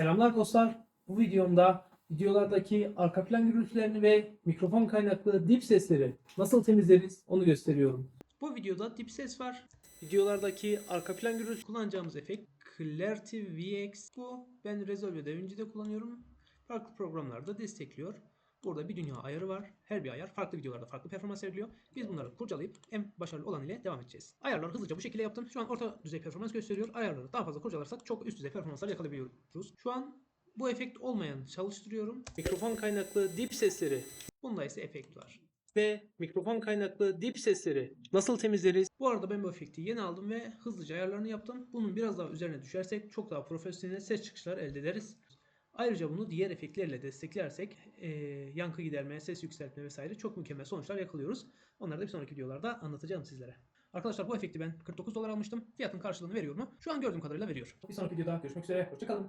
Selamlar dostlar. Bu videomda videolardaki arka plan gürültülerini ve mikrofon kaynaklı dip sesleri nasıl temizleriz onu gösteriyorum. Bu videoda dip ses var. Videolardaki arka plan gürültü kullanacağımız efekt Clarity VX. Bu ben Resolve DaVinci'de kullanıyorum. Farklı programlarda destekliyor. Burada bir dünya ayarı var. Her bir ayar farklı videolarda farklı performans veriliyor. Biz bunları kurcalayıp en başarılı olan ile devam edeceğiz. Ayarları hızlıca bu şekilde yaptım. Şu an orta düzey performans gösteriyor. Ayarları daha fazla kurcalarsak çok üst düzey performanslar yakalayabiliyoruz. Şu an bu efekt olmayan çalıştırıyorum. Mikrofon kaynaklı dip sesleri. Bunda ise efekt var. Ve mikrofon kaynaklı dip sesleri nasıl temizleriz? Bu arada ben bu efekti yeni aldım ve hızlıca ayarlarını yaptım. Bunun biraz daha üzerine düşersek çok daha profesyonel ses çıkışlar elde ederiz. Ayrıca bunu diğer efektlerle desteklersek e, yankı giderme, ses yükseltme vesaire çok mükemmel sonuçlar yakalıyoruz. Onları da bir sonraki videolarda anlatacağım sizlere. Arkadaşlar bu efekti ben 49 dolar almıştım. Fiyatın karşılığını veriyor mu? Şu an gördüğüm kadarıyla veriyor. Bir sonraki videoda görüşmek üzere. Hoşçakalın.